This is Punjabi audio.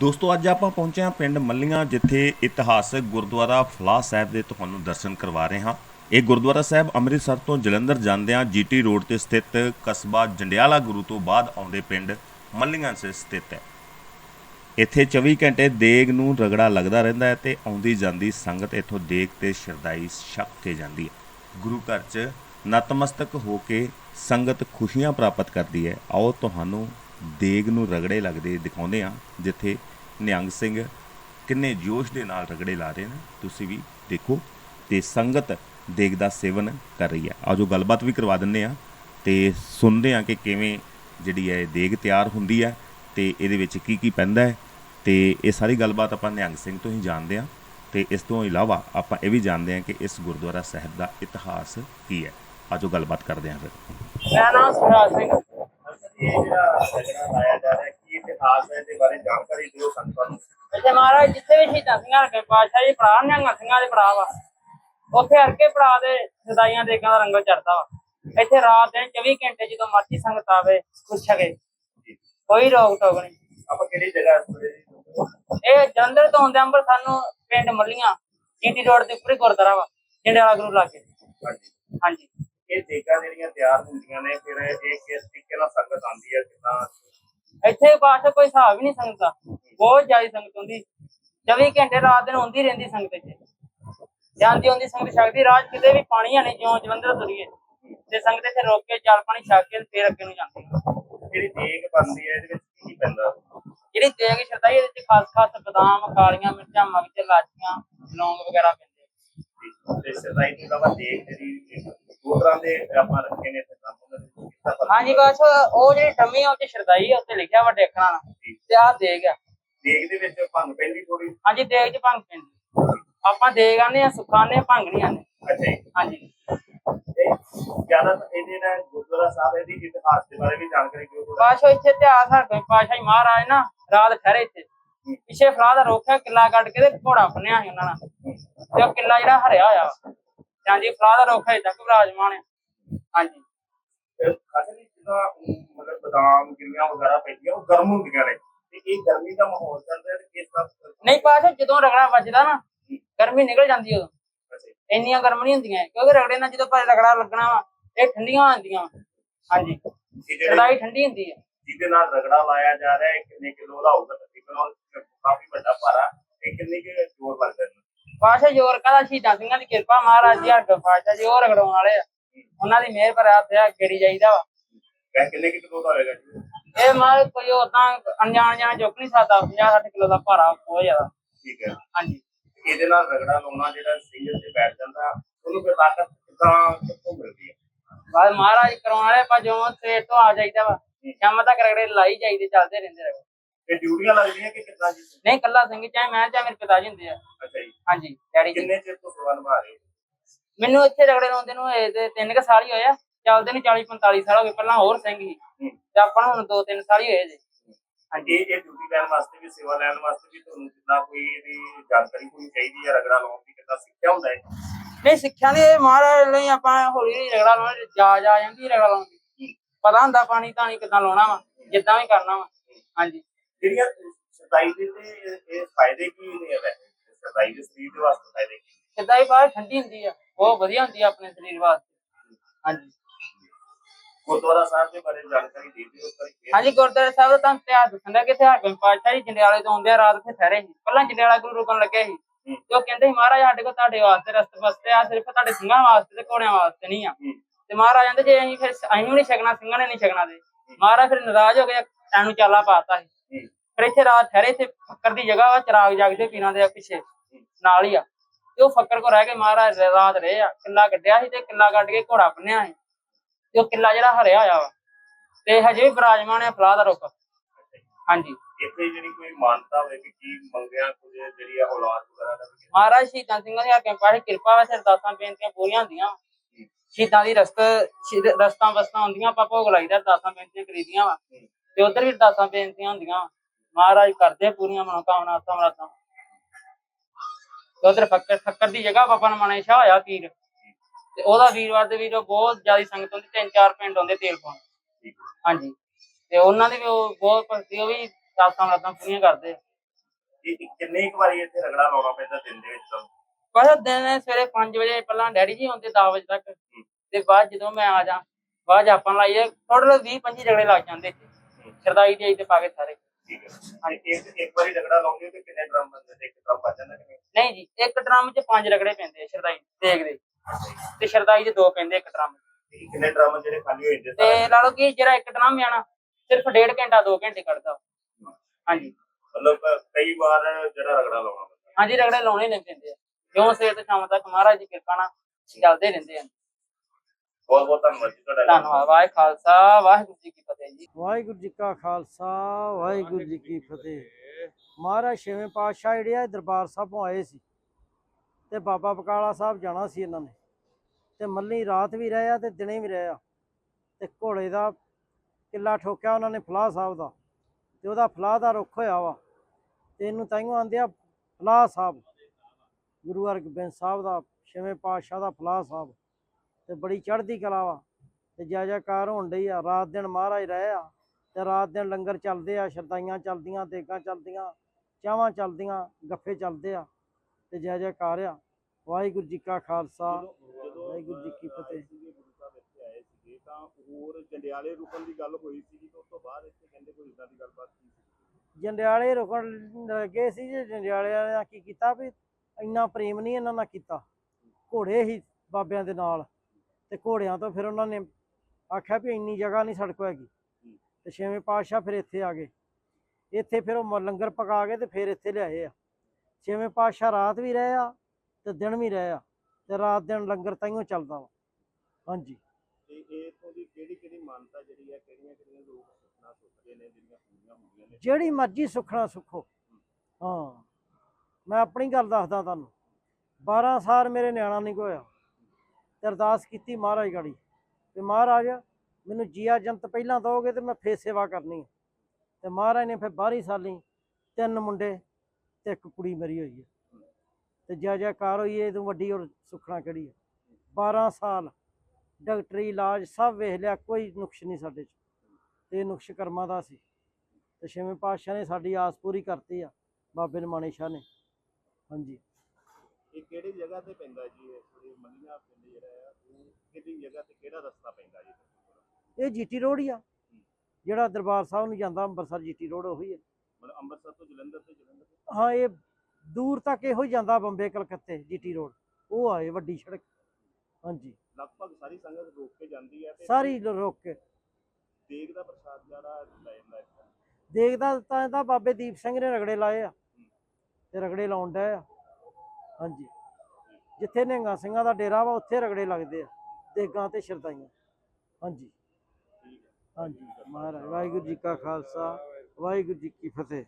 ਦੋਸਤੋ, ਅੱਜ ਆਪਾਂ ਪਹੁੰਚੇ ਹਾਂ ਪਿੰਡ ਮੱਲੀਆਂ, ਜਿੱਥੇ ਇਤਿਹਾਸਕ ਗੁਰਦੁਆਰਾ ਫਲਾਹ ਸਾਹਿਬ ਦੇ ਤੁਹਾਨੂੰ ਦਰਸ਼ਨ ਕਰਵਾ ਰਹੇ ਹਾਂ। ਇਹ ਗੁਰਦੁਆਰਾ ਸਾਹਿਬ ਅੰਮ੍ਰਿਤਸਰ ਤੋਂ ਜਲੰਧਰ ਜਾਂਦਿਆਂ ਜੀਟੀ ਰੋਡ ਤੇ ਸਥਿਤ ਕਸਬਾ ਜੰਡਿਆਲਾ ਗੁਰੂ ਤੋਂ ਬਾਅਦ ਆਉਂਦੇ ਪਿੰਡ ਮੱਲੀਆਂ 'ਚ ਸਥਿਤ ਹੈ। ਇੱਥੇ 24 ਘੰਟੇ ਦੇਗ ਨੂੰ ਰਗੜਾ ਲੱਗਦਾ ਰਹਿੰਦਾ ਹੈ ਤੇ ਆਉਂਦੀ ਜਾਂਦੀ ਸੰਗਤ ਇੱਥੋਂ ਦੇਗ ਤੇ ਸ਼ਰਦਾਈ ਛਕ ਕੇ ਜਾਂਦੀ ਹੈ। ਗੁਰੂ ਘਰ 'ਚ ਨਤਮਸਤਕ ਹੋ ਕੇ ਸੰਗਤ ਖੁਸ਼ੀਆਂ ਪ੍ਰਾਪਤ ਕਰਦੀ ਹੈ। ਆਓ ਤੁਹਾਨੂੰ ਦੇਗ ਨੂੰ ਰਗੜੇ ਲੱਗਦੇ ਦਿਖਾਉਂਦੇ ਹਾਂ, ਜਿੱਥੇ ਨਿਹੰਗ ਸਿੰਘ ਕਿੰਨੇ ਜੋਸ਼ ਦੇ ਨਾਲ ਰਗੜੇ ਲਾ ਰਹੇ ਨੇ। ਤੁਸੀਂ ਵੀ ਦੇਖੋ ਤੇ ਸੰਗਤ ਦੇਗ ਦਾ ਸੇਵਨ ਕਰ ਰਹੀ ਹੈ। ਆਜੋ ਗੱਲਬਾਤ ਵੀ ਕਰਵਾ ਦਿੰਨੇ ਆ ਤੇ ਸੁਣਦੇ ਆ ਕਿ ਕਿਵੇਂ ਜਿਹੜੀ ਹੈ ਦੇਗ ਤਿਆਰ ਹੁੰਦੀ ਹੈ ਤੇ ਇਹਦੇ ਵਿੱਚ ਕੀ ਕੀ ਪੈਂਦਾ ਹੈ ਤੇ ਇਹ ਸਾਰੀ ਗੱਲਬਾਤ ਆਪਾਂ ਨਿਹੰਗ ਸਿੰਘ ਤੋਂ ਹੀ ਜਾਣਦੇ ਆ ਤੇ ਇਸ ਤੋਂ ਇਲਾਵਾ ਆਪਾਂ ਇਹ ਵੀ ਜਾਣਦੇ ਆ ਕਿ ਇਸ ਗੁਰਦੁਆਰਾ ਸਾਹਿਬ ਦਾ ਇਤਿਹਾਸ ਕੀ ਹੈ। ਆਜੋ ਗੱਲਬਾਤ ਕਰਦੇ ਆ ਫਿਰ। ਮੇਰਾ ਨਾਮ ਸੁਰਾਜ ਸਿੰਘ ਜਿਹੜਾ ਰਗੜਾ ਲਾਇਆ ਜਾ ਰਿਹਾ ਕੀ ਇਤਿਹਾਸ ਹੈ ਇਹਦੇ ਬਾਰੇ ਜਾਣਕਾਰੀ ਦਿਓ ਸੰਗਤਾਂ ਨੂੰ ਇੱਥੇ ਮਹਾਰਾਜ ਜਿੱਥੇ ਵੀ ਸ਼ਹੀਦਾਂ ਸਿੰਘਾਂ ਰਕੇ ਪਾਤਸ਼ਾਹ ਜੀ ਭਰਾ ਨਿਹੰਗਾਂ ਸਿੰਘਾਂ ਦੇ ਭਰਾ ਵਾ। ਉੱਥੇ ਅਰਕੇ ਭਰਾ ਦੇ ਸਦਾਈਆਂ ਦੇਗਾਂ ਦਾ ਰੰਗਲ ਚੜਦਾ ਵਾ। ਇੱਥੇ ਰਾਤ ਦਿਨ 24 ਘੰਟੇ ਜਦੋਂ ਮਰਜ਼ੀ ਸੰਗਤ ਆਵੇ ਪੁੱਛਗੇ ਕੋਈ ਰੋਕ ਟੋਕ ਨਹੀਂ। ਆਪਾਂ ਕਿਹੜੀ ਜਗ੍ਹਾ ਇਸ ਵੇਲੇ ਜੀ? ਇਹ ਜਲੰਧਰ ਤੋਂ ਆਉਂਦੇ ਅੰਮ੍ਰਿਤਸਰ ਨੂੰ ਪਿੰਡ ਮੱਲੀਆਂ ਜੀਟੀ ਰੋਡ ਦੇ ਉੱਪਰ ਹੀ ਗੁਰਦੁਆਰਾ ਵਾ ਜੰਡਿਆਲਾ ਗੁਰੂ ਲਾਗੇ। ਹਾਂਜੀ। ਇਹ ਦੇਗਾ ਜਿਹੜੀਆਂ ਤਿਆਰ ਹੁੰਦੀਆਂ ਨੇ ਫਿਰ ਇਹ ਕਿਸ ਤਰੀਕੇ ਨਾਲ ਸੰਗਤ ਆਉਂਦੀ ਹੈ ਕਿਦਾਂ? ਇੱਥੇ ਪਾਤਸ਼ਾਹ ਕੋਈ ਹਿਸਾਬ ਹੀ ਨਹੀਂ ਸੰਗਤ ਦਾ। ਬਹੁਤ ਜ਼ਿਆਦਾ ਸੰਗਤ ਹੁੰਦੀ। 24 ਘੰਟੇ ਰਾਤ ਦਿਨ ਹੁੰਦੀ ਰਹਿੰਦੀ ਸੰਗਤ ਇੱਥੇ। ਜਾਂਦੀ ਹੁੰਦੀ ਸੰਗਤ ਛਕਦੀ ਰਾਤ ਕਿਤੇ ਵੀ ਪਾਣੀ ਆਣੇ ਜਿਉਂ ਜਲੰਧਰ ਤੁਰੀਏ। ਤੇ ਸੰਗਤ ਇੱਥੇ ਰੋਕ ਕੇ ਚਾਲ ਪਾਣੀ ਛਕ ਕੇ ਫੇਰ ਅੱਗੇ ਨੂੰ ਜਾਂਦੀ। ਜਿਹੜੀ ਦੇਗ ਬਣਦੀ ਹੈ ਇਹਦੇ ਵਿੱਚ ਕੀ ਕੀ ਪੈਂਦਾ? ਜਿਹੜੀ ਤੇਗ ਸ਼ਰਦਾਈ ਇਹਦੇ ਚ ਖਾਸ ਖਾਸ ਬਦਾਮ ਕਾਲੀਆਂ ਮਿਰਚਾਂ ਮਗਜ ਲਾਚੀਆਂ ਲੌਂਗ ਵਗੈਰਾ ਪੈਂਦੇ। ਤੇ ਸਰਦਾਈ ਤੋਂ ਇਲਾਵਾ ਦੇਗ ਜਿਹੜੀ ਦੋ ਤਰ੍ਹਾਂ ਦੇ ਆਪਾਂ ਰੱਖੇ ਨੇ ਤੇ ਉਹਨਾਂ ਦੇ ਵਿੱਚ ਕਿਸ ਤਰ੍ਹਾਂ ਹਾਂਜੀ ਬਸ ਉਹ ਜਿਹੜੀ ਟੰਮੀ ਆ ਉਹ ਚ ਸ਼ਰਦਾਈ ਆ ਉੱਤੇ ਲਿਖਿਆ ਵਾ ਡੇਕਣਾ ਨਾਲ ਤੇ ਆਹ ਦੇਗ ਆ। ਦੇਗ ਦੇ ਵਿੱਚ ਭੰਗ ਪੈਂਦੀ ਥੋੜੀ ਹਾਂਜੀ ਦੇਗ ਚ ਭੰਗ ਪੈਂਦੀ। ਆਪਾਂ ਦੇਗ ਆਨੇ ਆ ਸੁਖਾਨੇ ਭੰਗ ਨਹੀਂ ਆਨੇ ਅੱਛਾ ਜੀ। ਹਾਂਜੀ। ਤੇ ਜ਼ਿਆਦਾ ਇਹਦੇ ਨਾਲ ਗੁਰਦੁਆਰਾ ਸਾਹਿਬ ਇਹਦੀ ਇਤਿਹਾਸ ਦੇ ਬਾਰੇ ਵੀ ਜਾਣਕਾਰੀ ਦਿਓ ਥੋੜਾ ਪਾਸ਼ਾ ਇੱਥੇ ਇਤਿਹਾਸ ਹਰਗੋਬਿੰਦ ਪਾਸ਼ਾ ਜੀ ਮਹਾਰਾਜ ਨਾ ਰਾਤ ਠਹਿਰੇ ਇੱਥੇ। ਪਿੱਛੇ ਫਲਾਹ ਦਾ ਰੋਖਿਆ ਕਿੱਲਾ ਕੱਢ ਕੇ ਤੇ ਘੋੜਾ ਬੰਨਿਆ ਸੀ ਉਹਨਾਂ ਨਾਲ। ਤੇ ਉਹ ਕਿੱਲਾ ਜਿਹੜਾ ਹਰਿਆ ਹੋਇਆ ਹਾਂਜੀ ਫਲਾਹ ਦਾ ਰੋਖਾ ਅਜੇ ਤੱਕ ਵਿਰਾਜਮਾਨ ਹੈ ਹਾਂਜੀ। ਜਿੱਦਾਂ ਅਮ, ਮਤਲਬ ਬਦਾਮ ਗਿਰੀਆਂ ਵਗੈਰਾ ਪੈਂਦੀਆਂ ਉਹ ਗਰਮ ਹੁੰਦੀਆਂ ਨੇ। ਤੇ ਇਹ ਗਰਮੀ ਦਾ ਮਾਹੌਲ ਚੱਲ ਰਿਹਾ ਤੇ ਕਿਸ ਤਰ੍ਹਾਂ ਨਹੀਂ ਪਾਸ਼ਾ ਜਦੋਂ ਰਗੜਾ ਵੱਜਦਾ ਨਾ ਗਰਮੀ ਨਿਕਲ ਜਾਂਦੀ ਉਦੋਂ। ਇੰਨੀਆਂ ਗਰਮ ਨਹੀਂ ਹੁੰਦੀਆਂ ਕਿਉਂਕਿ ਰਗੜੇ ਨਾਲ ਜਦੋਂ ਪਰ ਰਗੜਾ ਲੱਗਣਾ ਵਾ ਇਹ ਠੰਡੀਆਂ ਹੁੰਦੀਆਂ। ਹਾਂਜੀ। ਠੰਡੀ ਹੁੰਦੀ ਹੈ। ਜਿਹਦੇ ਨਾਲ ਰਗੜਾ ਲਾਇਆ ਜਾ ਰਿਹਾ ਹੈ ਕਿੰਨੇ ਕਿਲੋ ਦਾ ਹੋਊਗਾ ਤਕਰੀਬਨ ਕਾਫੀ ਵੱਡਾ ਭਾਰਾ ਇਹ ਕਿੰਨੇ ਕਿ ਜ਼ੋਰ ਲੱਗਦਾ ਇਹਨੂੰ ਪਾਸ਼ਾ ਜੋਰ ਕਹਦਾ ਸ਼ਹੀਦਾਂ ਸਿੰਘਾਂ ਦੀ ਕਿਰਪਾ ਮਹਾਰਾਜ ਜੀ ਹੱਗ ਪਾਸ਼ਾ ਜੀ ਉਹ ਰਗੜਾਉਣ ਵਾਲੇ ਆ। ਉਹਨਾਂ ਦੀ ਮਿਹਰ ਪਰ ਹੱਥ ਆ ਗੇੜੀ ਜਾਈਦਾ ਵਾ। ਇਹ ਕਿੰਨੇ ਕਿ ਕਿਲੋ ਦਾ ਹੋਏਗਾ ਜੀ? ਇਹ ਮਾਰ ਕੋਈ ਉਦਾਂ ਅਣਜਾਣ ਜਾਣ ਚੁੱਕ ਨਹੀਂ ਸਕਦਾ 50 60 ਕਿਲੋ ਦਾ ਭਾਰਾ ਬਹੁਤ ਜ਼ਿਆਦਾ। ਠੀਕ ਹੈ। ਹਾਂਜੀ। ਇਹਦੇ ਨਾਲ ਰਗੜਾ ਲਾਉਣਾ ਜਿਹੜਾ ਸਿੰਘ ਤੇ ਬੈਠ ਜਾਂਦਾ ਉਹਨੂੰ ਫਿਰ ਤਾਕਤ ਕਿੱਦਾਂ ਕਿੱਥੋਂ ਮਿਲਦੀ ਹੈ? ਬਾਅਦ ਮਹਾਰਾਜ ਕਰਾਉਣ ਵਾਲੇ ਆਪਾਂ ਜਿਉਂ ਸਵੇਰ ਤੋਂ ਆ ਜਾਈਦਾ ਵਾ। ਸ਼ਾਮ ਤੱਕ ਰਗੜੇ ਲਾਈ ਜਾਈਦੇ ਚੱਲਦੇ ਰਹਿੰਦੇ ਰਗੜੇ। ਇਹ ਡਿਊਟੀਆਂ ਲੱਗਦੀਆਂ ਕਿ ਕਿੱਦਾਂ ਜੀ? ਨਹੀਂ ਕੱਲਾ ਸਿੰਘ ਚਾਹੇ ਮੈਂ ਚਾਹੇ ਮੇਰੇ ਪਿਤਾ ਜੀ ਹੁੰਦੇ ਆ। ਹਾਂਜੀ ਡੈਡੀ ਜੀ। ਕਿੰਨੇ ਚਿਰ ਤੋਂ ਸੇਵਾ ਨਿਭਾ ਰਹੇ ਮੈਨੂੰ ਇੱਥੇ ਰਗੜੇ ਲਾਉਂਦੇ ਨੂੰ ਹੋਏ ਤੇ ਤਿੰਨ ਕੁ ਸਾਲ ਹੀ ਹੋਇਆ ਚੱਲਦੇ ਨੂੰ 40 45 ਸਾਲ ਹੋ ਗਏ ਪਹਿਲਾਂ ਹੋਰ ਸਿੰਘ ਸੀ। ਤੇ ਆਪਾਂ ਨੂੰ ਹੁਣ 2-3 ਸਾਲ ਹੀ ਹੋਏ ਜੀ। ਹਾਂਜੀ ਇਹ ਇਹ ਡਿਊਟੀ ਲੈਣ ਵਾਸਤੇ ਵੀ ਸੇਵਾ ਲੈਣ ਵਾਸਤੇ ਵੀ ਤੁਹਾਨੂੰ ਕਿੰਨਾ ਕੋਈ ਇਹਦੀ ਜਾਣਕਾਰੀ ਹੋਣੀ ਚਾਹੀਦੀ ਹੈ ਰਗੜਾ ਲਾਉਣ ਦੀ ਕਿੱਦਾਂ ਸਿੱਖਿਆ ਹੁੰਦਾ ਹੈ ਨਹੀਂ ਸਿੱਖਿਆ ਨੇ ਮਹਾਰਾਜ ਲਈ ਆਪਾਂ ਹੌਲੀ ਹੌਲੀ ਰਗੜਾ ਲਾਉਣਾ ਜਾ ਜਾ ਜਾਂਦੀ ਰਗੜਾ ਲਾਉਣ ਦੀ। ਪਤਾ ਹੁੰਦਾ ਪਾਣੀ ਧਾਣੀ ਕਿੱਦਾਂ ਲਾਉਣਾ ਵਾ ਜਿੱਦਾਂ ਵੀ ਕਰਨਾ ਵਾ। ਹਾਂਜੀ। ਜਿਹੜੀਆਂ ਸਦਾਈ ਦੇ ਤੇ ਇਹ- ਇਹ ਫਾਇਦੇ ਕੀ ਨੇ ਵੈਸੇ ਸਦਾਈ ਦੇ ਸਰੀਰ ਦੇ ਵਾਸਤੇ ਫਾਇਦੇ ਕਿੱਦਾਂ ਹੀ ਬਾਹਰ ਠੰਡੀ ਹੁੰਦੀ ਆ ਬਹੁਤ ਵਧੀਆ ਹੁੰਦੀ ਆ ਆਪਣੇ ਸਰੀਰ ਵਾਸਤੇ। ਹਾਂਜੀ। ਗੁਰਦੁਆਰਾ ਸਾਹਿਬ ਦੇ ਬਾਰੇ ਜਾਣਕਾਰੀ ਦੇ ਦਿਓ ਪਰ ਇਹ ਹਾਂਜੀ ਗੁਰਦੁਆਰਾ ਸਾਹਿਬ ਦਾ ਤੁਹਾਨੂੰ ਇਤਿਹਾਸ ਦੱਸਣਾ ਕਿ ਇਤਿਹਾਸ ਗੋਬਿੰਦ ਪਾਤਸ਼ਾਹ ਜੀ ਜੰਡਿਆਲੇ ਤੋਂ ਆਉਂਦੇ ਆ ਰਾਤ ਇੱਥੇ ਠਹਿਰੇ ਸੀ। ਪਹਿਲਾਂ ਜੰਡਿਆਲਾ ਗੁਰੂ ਰੁਕਣ ਲੱਗੇ ਸੀ। ਤੇ ਉਹ ਕਹਿੰਦੇ ਸੀ ਮਹਾਰਾਜ ਸਾਡੇ ਕੋਲ ਤੁਹਾਡੇ ਵਾਸਤੇ ਰਸਤੇ ਵਾਸਤੇ ਆ ਸਿਰਫ ਤੁਹਾਡੇ ਸਿੰਘਾਂ ਵਾਸਤੇ ਤੇ ਘੋੜਿਆਂ ਵਾਸਤੇ ਨਹੀਂ ਆ। ਤੇ ਮਹਾਰਾਜ ਕਹਿੰਦੇ ਜੇ ਅਸੀਂ ਫਿਰ ਅਸੀਂ ਵੀ ਨਹੀਂ ਛਕਣਾ ਸਿੰਘਾਂ ਨੇ ਨਹੀਂ ਛਕਣਾ ਦੇ ਮਹਾਰਾਜ ਫਿਰ ਨਾਰਾਜ਼ ਹੋ ਗਏ ਐਨੂੰ ਚਾਲਾ ਪਾਤਾ ਸੀ। ਫਿਰ ਇੱਥੇ ਰਾਤ ਠਹਿਰੇ ਤੇ ਫੱਕਰ ਦੀ ਜਗ੍ਹਾ ਵਾ ਚਰਾਗ ਜਗਦੇ ਪੀਰਾਂ ਦੇ ਪਿੱਛੇ। ਨਾਲ ਹੀ ਆ। ਤੇ ਉਹ ਫੱਕਰ ਕੋ ਰਹਿ ਕੇ ਮਹਾਰਾਜ ਰਾਤ ਰਹੇ ਆ। ਕਿੱਲਾ ਕੱਢਿਆ ਸੀ ਤੇ ਕਿੱਲਾ ਕੱਢ ਕੇ ਘੋੜਾ ਬੰਨਿਆ ਸੀ। ਤੇ ਉਹ ਕਿੱਲਾ ਜਿਹੜਾ ਹਰਿਆ ਹੋਇਆ ਵਾ। ਤੇ ਹਜੇ ਵੀ ਬਿਰਾਜਮਾਨ ਹੈ ਫਲਾਹ ਦਾ ਰੁੱਖ। ਹਾਂਜੀ। ਇੱਥੇ ਜਿਹੜੀ ਕੋਈ ਮਾਨਤਾ ਹੋਵੇ ਕਿ ਕੀ ਮੰਗਿਆ ਕੁਝ ਜਿਹੜੀ ਆ ਔਲਾਦ ਵਗੈਰਾ ਦਾ ਵੀ। ਮਹਾਰਾਜ ਸ਼ਹੀਦਾਂ ਸਿੰਘਾਂ ਦੀ ਹੱਕਾਂ ਪਾਸੇ ਕਿਰਪਾ ਵੈਸੇ ਅਰਦਾਸਾਂ ਬੇਨਤੀਆਂ ਪੂਰੀਆਂ ਹੁੰਦੀਆਂ। ਵਾਂ। ਸ਼ਹੀਦਾਂ ਦੀ ਰਸਤ ਰਸਤਾਂ ਵਸਤਾਂ ਹੁੰਦੀਆਂ ਆਪਾਂ ਭੋਗ ਲਾਈਦਾ ਅਰਦਾਸਾਂ ਬੇਨਤੀਆਂ ਕਰੀਦੀਆਂ ਵਾ। ਤੇ ਉਧਰ ਵੀ ਅਰਦਾਸਾਂ ਬੇਨਤੀਆਂ ਹੁੰਦੀਆਂ। ਵਾਂ। ਮਹਾਰਾਜ ਕਰਦੇ ਪੂਰੀਆਂ ਮਨੋਕਾਮਨਾ ਆਸਾਂ ਮਰਾਦਾਂ ਤੇ ਉਧਰ ਫੱਕਰ ਫੱਕਰ ਦੀ ਜਗ੍ਹਾ ਬਾਬਾ ਨਮਾਣੇ ਸ਼ਾਹ ਹੋਇਆ ਪੀਰ। ਤੇ ਉਹਦਾ ਵੀਰਵਾਰ ਦੇ ਵੀਰੋ ਬਹੁਤ ਜ਼ਿਆਦਾ ਸੰਗਤ ਹੁੰਦੀ ਤਿੰਨ ਚਾਰ ਪਿੰਡ ਆਉਂਦੇ ਤੇਲ ਪਾਉਣ। ਹਾਂਜੀ। ਤੇ ਉਹਨਾਂ ਦੀ ਵੀ ਉਹ ਬਹੁਤ ਭਗਤੀ ਉਹ ਵੀ ਆਸਾਂ ਮਰਾਦਾਂ ਪੂਰੀਆਂ ਕਰਦੇ। ਇਹ ਕਿੰਨੇ ਕੁ ਵਾਰੀ ਇੱਥੇ ਰਗੜਾ ਲਾਉਣਾ ਪੈਂਦਾ ਦਿਨ ਦੇ ਵਿੱਚ? ਤੁਹਾਨੂੰ ਬਸ ਦਿਨ ਸਵੇਰੇ 5 ਵਜੇ ਪਹਿਲਾਂ ਡੈਡੀ ਜੀ ਹੁੰਦੇ 10 ਵਜੇ ਤੱਕ। ਤੇ ਬਾਅਦ ਜਦੋਂ ਮੈਂ ਆ ਜਾ ਬਾਅਦ ਆਪਾਂ ਲਾਈਏ ਥੋੜੇ 20 25 ਰਗੜੇ ਲੱਗ ਜਾਂਦੇ ਸਰਦਾਈ ਦੇ ਤੇ ਪਾ ਕੇ ਸਾਰੇ। ਠੀਕ ਹੈ। ਹਾਂਜੀ ਇੱਕ ਇੱਕ ਵਾਰੀ ਰਗੜਾ ਲਾਉਂਗੇ ਤੇ ਕਿੰਨੇ ਡਰਮ ਬੰਦੇ ਤੇ ਇੱਕ ਡਰਮ ਵੱਜ ਜਾਂਦਾ ਕਿ ਨਹੀਂ ਨਹੀਂ ਜੀ ਇੱਕ ਡਰਮ 'ਚ ਪੰਜ ਰਗੜੇ ਪੈਂਦੇ ਆ ਸ਼ਰਦਾਈ ਦੇਖ ਦੇ। ਤੇ ਸ਼ਰਦਾਈ ਦੇ ਦੋ ਪੈਂਦੇ ਇੱਕ ਡਰਮ 'ਚ। ਕਿੰਨੇ ਡਰਮ ਜਿਹੜੇ ਖਾਲੀ ਹੋ ਜਾਂਦੇ ਤੇ ਲਾ ਲਓ ਕਿ ਜਿਹੜਾ ਇੱਕ ਡਰਮ ਆ ਨਾ ਸਿਰਫ ਡੇਢ ਘੰਟਾ 2 ਘੰਟੇ ਕੱਢਦਾ। ਹਾਂਜੀ। ਮਤਲਬ ਕਈ ਵਾਰ ਜਿਹੜਾ ਰਗੜਾ ਲਾਉਣਾ ਪੈਂਦਾ। ਹਾਂਜੀ ਰਗੜੇ ਲਾਉਣੇ ਨੇ ਪੈਂਦੇ ਆ। ਜਿਉਂ ਸਵੇਰ ਤੋਂ ਸ਼ਾਮ ਤੱਕ ਮਹਾਰਾਜ ਦੀ ਕਿਰਪਾ ਨਾਲ ਚੱਲਦੇ ਰਹਿੰਦੇ ਆ। ਬਹੁਤ ਬਹੁਤ ਧੰਨਵਾਦ ਜੀ ਤੁਹਾਡਾ। ਧੰਨਵਾਦ। ਵਾਹਿ ਖਾਲਸਾ ਵਾਹਿਗੁਰੂ ਜੀ ਕੀ ਫਤਿਹ ਜੀ। ਵਾਹਿਗੁਰੂ ਜੀ ਕਾ ਖਾਲਸਾ ਵਾਹਿਗੁਰੂ ਜੀ ਕੀ ਫਤਿਹ। ਮਹਾਰਾਜ ਛੇਵੇਂ ਪਾਤਸ਼ਾਹ ਜਿਹੜੇ ਆ ਦਰਬਾਰ ਸਾਹਿਬੋਂ ਆਏ ਸੀ। ਤੇ ਬਾਬਾ ਬਕਾਲਾ ਸਾਹਿਬ ਜਾਣਾ ਸੀ ਇਹਨਾਂ ਨੇ। ਤੇ ਮੱਲੀ ਰਾਤ ਵੀ ਰਹੇ ਆ ਤੇ ਦਿਨੇ ਵੀ ਰਹੇ ਆ। ਤੇ ਘੋੜੇ ਦਾ ਕਿੱਲਾ ਠੋਕਿਆ ਉਹਨਾਂ ਨੇ ਫਲਾਹ ਸਾਹਿਬ ਦਾ। ਤੇ ਉਹਦਾ ਫਲਾਹ ਦਾ ਰੁੱਖ ਹੋਇਆ ਵਾ। ਤੇ ਇਹਨੂੰ ਤਾਈਓ ਆਂਦੇ ਆ ਫਲਾਹ ਸਾਹਿਬ। ਗੁਰੂ ਹਰਗੋਬਿੰਦ ਸਾਹਿਬ ਦਾ ਛੇਵੇਂ ਪਾਤਸ਼ਾਹ ਦਾ ਫਲਾਹ ਸਾਹਿਬ। ਤੇ ਬੜੀ ਚੜ੍ਹਦੀ ਕਲਾ ਵਾ। ਤੇ ਜੈ ਜੈਕਾਰ ਹੋਣ ਡਈ ਆ। ਰਾਤ ਦਿਨ ਮਹਾਰਾਜ ਰਹੇ ਆ। ਤੇ ਰਾਤ ਦਿਨ ਲੰਗਰ ਚੱਲਦੇ ਆ ਸ਼ਰਦਾਈਆਂ ਚੱਲਦੀਆਂ ਦੇਗਾਂ ਚੱਲਦੀਆਂ ਚਾਵਾਂ ਚੱਲਦੀਆਂ ਗੱਫੇ ਚੱਲਦੇ ਆ। ਤੇ ਜੈ ਜੈਕਾਰ ਆ। ਵਾਹਿਗੁਰੂ ਜੀ ਕਾ ਖਾਲਸਾ। ਵਾਹਿਗੁਰੂ ਜੀ ਕੀ ਫਤਿਹ। ਹੋਰ ਜੰਡਿਆਲੇ ਰੁਕਣ ਦੀ ਗੱਲ ਹੋਈ ਸੀ ਉਸ ਤੋਂ ਬਾਅਦ ਇੱਥੇ ਕਹਿੰਦੇ ਕੋਈ ਇਦਾਂ ਦੀ ਗੱਲਬਾਤ ਸੀ। ਜੰਡਿਆਲੇ ਰੁਕਣ ਲੱਗੇ ਸੀ ਜੇ ਜੰਡਿਆਲੇ ਵਾਲਿਆਂ ਕੀ ਕੀਤਾ ਵੀ ਇੰਨਾ ਪ੍ਰੇਮ ਨਹੀਂ ਇਹਨਾਂ ਨਾਲ ਕੀਤਾ। ਘੋੜੇ ਹੀ ਬਾਬਿਆਂ ਦੇ ਨਾਲ। ਤੇ ਘੋੜਿਆਂ ਤੋਂ ਫਿਰ ਉਹਨਾਂ ਨੇ ਆਖਿਆ ਵੀ ਇੰਨੀ ਜਗ੍ਹਾ ਨਹੀਂ ਸੜਕ ਹੈਗੀ। ਤੇ ਛੇਵੇਂ ਪਾਤਸ਼ਾਹ ਫਿਰ ਇੱਥੇ ਆ ਗਏ। ਇੱਥੇ ਫਿਰ ਉਹ ਲੰਗਰ ਪਕਾ ਕੇ ਤੇ ਫਿਰ ਇੱਥੇ ਲਿਆਏ ਆ। ਛੇਵੇਂ ਪਾਤਸ਼ਾਹ ਰਾਤ ਵੀ ਰਹੇ ਆ ਤੇ ਦਿਨ ਵੀ ਰਹੇ ਆ ਤੇ ਰਾਤ ਦਿਨ ਲੰਗਰ ਤਾਈਓ ਚੱਲਦਾ ਵਾ। ਹਾਂਜੀ। ਤੇ ਇਹ ਇਥੋਂ ਦੀ ਕਿਹੜੀ ਕਿਹੜੀ ਮਾਨਤਾ ਜਿਹੜੀ ਹੈ ਕਿਹੜੀਆਂ ਕਿਹੜੀਆਂ ਲੋਕ ਸੁਪਨਾ ਸੁੱਖਦੇ ਨੇ ਜਿਹੜੀਆਂ ਪੂਰੀਆਂ ਹੁੰਦੀਆਂ ਨੇ? ਜਿਹੜੀ ਮਰਜ਼ੀ ਸੁਖਣਾ ਸੁਖੋ। ਹਾਂ। ਮੈਂ ਆਪਣੀ ਗੱਲ ਦੱਸਦਾ ਤੁਹਾਨੂੰ। 12 ਸਾਲ ਮੇਰੇ ਨਿਆਣਾ ਨਹੀਂ ਹੋਇਆ ਤੇ ਅਰਦਾਸ ਕੀਤੀ ਮਹਾਰਾਜ ਗਾੜੀ। ਤੇ ਮਹਾਰਾਜ, ਮੈਨੂੰ ਜੀਆ ਜੰਤ ਪਹਿਲਾਂ ਦੋਗੇ ਤੇ ਮੈਂ ਫੇਰ ਸੇਵਾ ਕਰਨੀ ਹੈ। ਤੇ ਮਹਾਰਾਜ ਨੇ ਫਿਰ 12 ਸਾਲੀ ਤਿੰਨ ਮੁੰਡੇ ਤੇ ਇੱਕ ਕੁੜੀ ਮਰੀ ਹੋਈ ਹੈ। ਤੇ ਜੈ ਜੈਕਾਰ ਹੋਈ ਇਹ ਤੋਂ ਵੱਡੀ ਹੋਰ ਸੁਖਣਾ ਕਿਹੜੀ ਹੈ। 12 ਸਾਲ ਡਾਕਟਰੀ ਇਲਾਜ ਸਭ ਵੇਖ ਲਿਆ, ਕੋਈ ਨੁਕਸ ਨਹੀਂ ਸਾਡੇ 'ਚ। ਤੇ ਇਹ ਨੁਕਸ ਕਰਮਾਂ ਦਾ ਸੀ। ਤੇ ਛੇਵੇਂ ਪਾਤਸ਼ਾਹ ਨੇ ਸਾਡੀ ਆਸ ਪੂਰੀ ਕਰਤੀ ਆ, ਬਾਬੇ ਨਿਮਾਣੇ ਸ਼ਾਹ ਨੇ। ਹਾਂਜੀ। ਇਹ ਕਿਹੜੀ ਜਗ੍ਹਾ ਤੇ ਪੈਂਦਾ ਜੀ? ਇਹ ਇਹ ਮੱਲੀਆਂ ਪਿੰਡ ਜਿਹੜਾ ਆ ਉਹ ਕਿਹੜੀ ਜਗ੍ਹਾ ਤੇ ਕਿਹੜਾ ਰਸਤਾ ਪੈਂਦਾ ਜੀ? ਇਹ ਜੀਟੀ ਰੋਡ ਹੀ ਆ। ਜਿਹੜਾ ਦਰਬਾਰ ਸਾਹਿਬ ਨੂੰ ਜਾਂਦਾ ਅੰਮ੍ਰਿਤਸਰ ਜੀਟੀ ਰੋਡ ਉਹੀ ਹੈ। ਮਤਲਬ ਅੰਮ੍ਰਿਤਸਰ ਤੋਂ ਜਲੰਧਰ ਤੇ ਜਲੰਧਰ ਹਾਂ ਇਹ ਦੂਰ ਤੱਕ ਇਹੋ ਹੀ ਜਾਂਦਾ ਬੰਬੇ ਕਲਕੱਤੇ ਜੀਟੀ ਰੋਡ। ਉਹ ਆਏ ਵੱਡੀ ਸੜਕ। ਹਾਂਜੀ। ਲਗਭਗ ਸਾਰੀ ਸੰਗਤ ਰੋਕ ਕੇ ਜਾਂਦੀ ਹੈ ਤੇ ਸਾਰੀ ਰੋਕ ਕੇ। ਦੇਗ ਦਾ ਪ੍ਰਸ਼ਾਦ ਜਿਹੜਾ ਲੈ ਜਾਂਦਾ ਦੇਖਦਾ ਤਾਂ ਇਹਦਾ ਬਾਬੇ ਦੀਪ ਸਿੰਘ ਨੇ ਰਗੜੇ ਲਾਏ ਆ। ਤੇ ਰਗੜੇ ਡਏ ਆ। ਹਾਂਜੀ। ਜਿੱਥੇ ਨਿਹੰਗਾ ਸਿੰਘਾਂ ਦਾ ਡੇਰਾ ਵਾ, ਉੱਥੇ ਰਗੜੇ ਲੱਗਦੇ ਆ, ਦੇਗਾਂ ਤੇ ਸ਼ਰਦਾਈਆਂ ਹਾਂਜੀ। ਹਾਂਜੀ। ਮਹਾਰਾਜ, ਵਾਹਿਗੁਰੂ ਜੀ ਕਾ ਖਾਲਸਾ, ਵਾਹਿਗੁਰੂ ਜੀ ਕੀ ਫਤਿਹ।